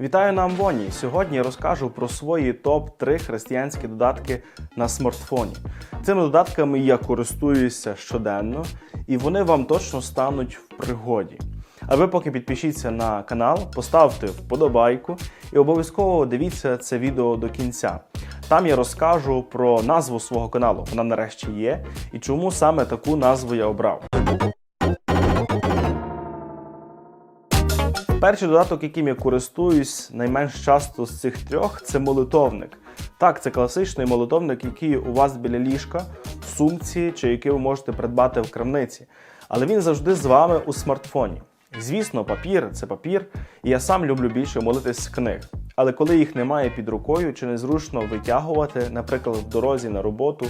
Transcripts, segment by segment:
Вітаю на Амвоні! Сьогодні я розкажу про свої топ-3 християнські додатки на смартфоні. Цими додатками я користуюся щоденно, і вони вам точно стануть в пригоді. А ви поки підпишіться на канал, поставте вподобайку і обов'язково дивіться це відео до кінця. Там я розкажу про назву свого каналу. Вона нарешті є, і чому саме таку назву я обрав. Перший додаток, яким я користуюсь найменш часто з цих трьох, це молитовник. Так, це класичний молитовник, який у вас біля ліжка, в сумці чи який ви можете придбати в крамниці. Але він завжди з вами у смартфоні. Звісно, папір це папір, і я сам люблю більше молитись з книг. Але коли їх немає під рукою чи незручно витягувати, наприклад, в дорозі на роботу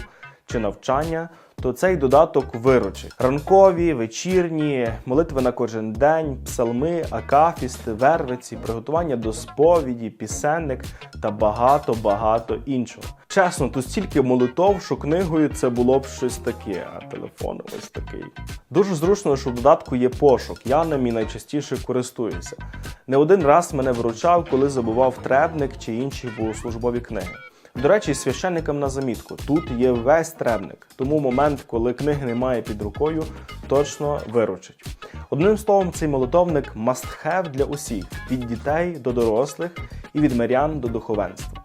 чи навчання, то цей додаток виручить. Ранкові, вечірні, молитви на кожен день, псалми, акафісти, вервиці, приготування до сповіді, пісенник та багато-багато іншого. Чесно, тут стільки молитов, що книгою це було б щось таке, а телефон ось такий. Дуже зручно, що в додатку є пошук. Я ним і найчастіше користуюся. Не один раз мене виручав, коли забував требник чи інші богослужбові книги. До речі, священникам на замітку. Тут є весь требник, тому момент, коли книги немає під рукою, точно виручить. Одним словом, цей молитовник must have для усіх від дітей до дорослих і від мирян до духовенства.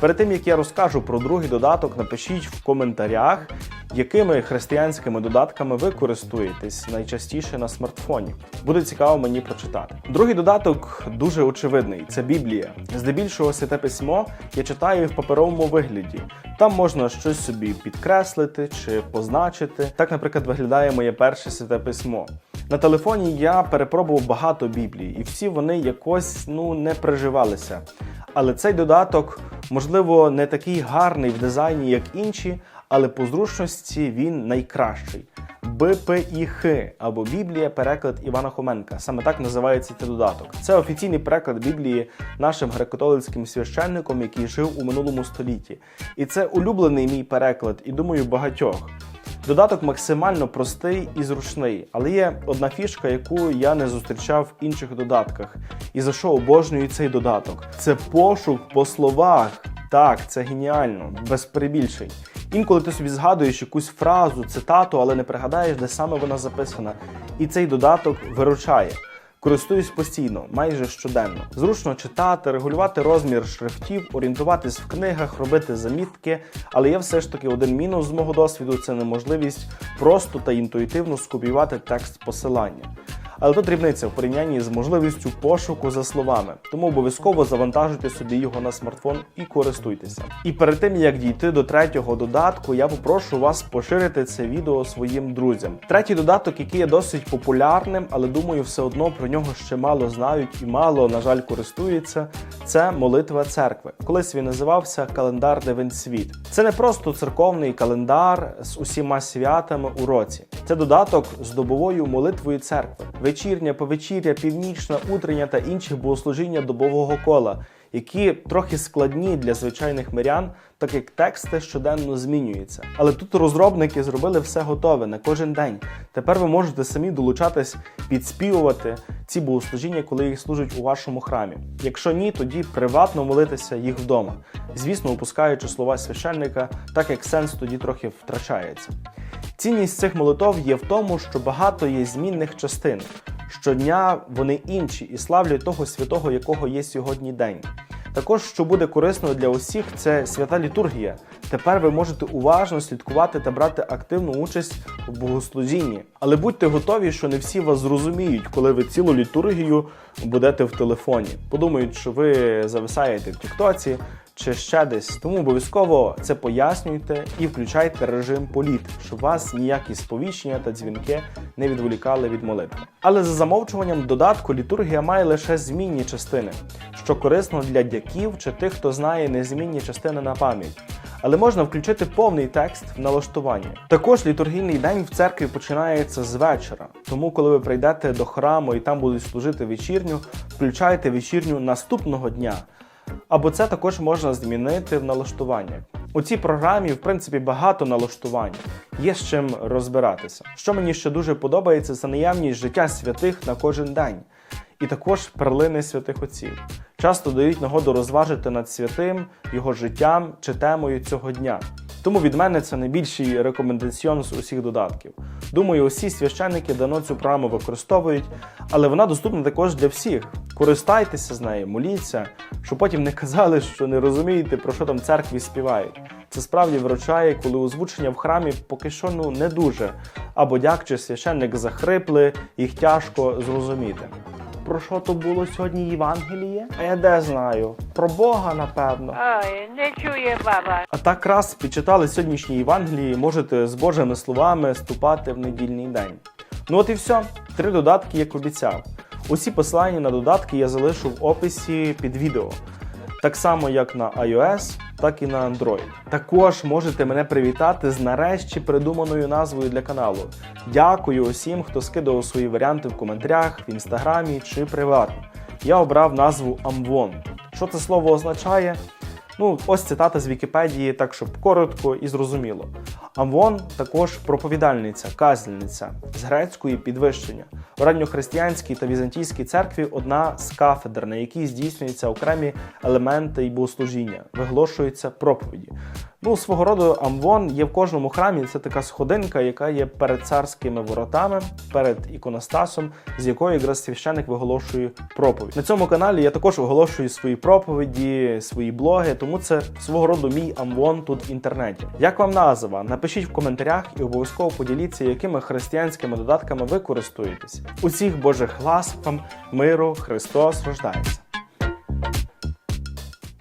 Перед тим як я розкажу про другий додаток, напишіть в коментарях, якими християнськими додатками ви користуєтесь найчастіше на смартфоні. Буде цікаво мені прочитати. Другий додаток дуже очевидний це Біблія. Здебільшого святе письмо я читаю в паперовому вигляді. Там можна щось собі підкреслити чи позначити. Так, наприклад, виглядає моє перше святе письмо. На телефоні я перепробував багато біблій, і всі вони якось ну не приживалися. Але цей додаток, можливо, не такий гарний в дизайні, як інші, але по зручності він найкращий. БПІХ або Біблія, переклад Івана Хоменка. Саме так називається цей додаток. Це офіційний переклад Біблії нашим греко-католицьким священником, який жив у минулому столітті. І це улюблений мій переклад, і думаю, багатьох. Додаток максимально простий і зручний, але є одна фішка, яку я не зустрічав в інших додатках, і за що обожнюю цей додаток. Це пошук по словах. Так, це геніально, без перебільшень. Інколи ти собі згадуєш якусь фразу, цитату, але не пригадаєш, де саме вона записана. І цей додаток виручає. Користуюсь постійно, майже щоденно. Зручно читати, регулювати розмір шрифтів, орієнтуватись в книгах, робити замітки. Але є все ж таки один мінус з мого досвіду це неможливість просто та інтуїтивно скопіювати текст посилання. Але тут дрібниця в порівнянні з можливістю пошуку за словами, тому обов'язково завантажуйте собі його на смартфон і користуйтеся. І перед тим як дійти до третього додатку, я попрошу вас поширити це відео своїм друзям. Третій додаток, який є досить популярним, але думаю, все одно про нього ще мало знають і мало, на жаль, користуються. Це молитва церкви. Колись він називався календар Девин світ. Це не просто церковний календар з усіма святами у році. Це додаток з добовою молитвою церкви вечірня, повечіря, північна, утрення та інші богослужіння добового кола, які трохи складні для звичайних мирян, так як тексти щоденно змінюються. Але тут розробники зробили все готове на кожен день. Тепер ви можете самі долучатись, підспівувати ці богослужіння, коли їх служать у вашому храмі. Якщо ні, тоді приватно молитися їх вдома. Звісно, опускаючи слова священника, так як сенс тоді трохи втрачається. Цінність цих молитов є в тому, що багато є змінних частин. Щодня вони інші і славлять того святого, якого є сьогодні день. Також, що буде корисно для усіх, це свята літургія. Тепер ви можете уважно слідкувати та брати активну участь в богослужінні. Але будьте готові, що не всі вас зрозуміють, коли ви цілу літургію будете в телефоні. Подумають, що ви зависаєте в Тіктоці чи ще десь. Тому обов'язково це пояснюйте і включайте режим політ, щоб вас ніякі сповіщення та дзвінки не відволікали від молитви. Але за замовчуванням додатку літургія має лише змінні частини, що корисно для дяків чи тих, хто знає незмінні частини на пам'ять. Але можна включити повний текст в налаштування. Також літургійний день в церкві починається з вечора. Тому, коли ви прийдете до храму і там будуть служити вечірню, включайте вечірню наступного дня. Або це також можна змінити в налаштуванні. У цій програмі, в принципі, багато налаштувань, є з чим розбиратися. Що мені ще дуже подобається, це наявність життя святих на кожен день. і також перлини святих отців. Часто дають нагоду розважити над святим, його життям чи темою цього дня. Тому від мене це найбільший рекомендаціон з усіх додатків. Думаю, усі священники давно цю програму використовують, але вона доступна також для всіх. Користайтеся з нею, моліться, щоб потім не казали, що не розумієте, про що там церкві співають. Це справді вручає, коли озвучення в храмі поки що ну не дуже, або дяк чи священник захрипли, їх тяжко зрозуміти. Про що то було сьогодні Євангеліє? А я де знаю? Про Бога, напевно. Ой, не чує баба. А так раз підчитали сьогоднішні Євангелії, можете з Божими словами ступати в недільний день. Ну от і все. Три додатки, як обіцяв. Усі посилання на додатки я залишу в описі під відео. Так само, як на iOS, так і на Android. Також можете мене привітати з нарешті придуманою назвою для каналу. Дякую усім, хто скидав свої варіанти в коментарях, в інстаграмі чи приватно. Я обрав назву Амвон. Що це слово означає? Ну, ось цитата з Вікіпедії, так щоб коротко і зрозуміло. Амвон також проповідальниця, казільниця з грецької підвищення. В ранньохристиянській та візантійській церкві одна з кафедр, на якій здійснюються окремі елементи і богослужіння, виголошуються проповіді. Ну, свого роду Амвон є в кожному храмі. Це така сходинка, яка є перед царськими воротами, перед іконостасом, з якої якраз священик виголошує проповідь. На цьому каналі я також оголошую свої проповіді, свої блоги, тому це свого роду мій Амвон тут в інтернеті. Як вам назва? Напишіть в коментарях і обов'язково поділіться, якими християнськими додатками ви користуєтесь. Усіх Божих ласк вам, миру, Христос рождається.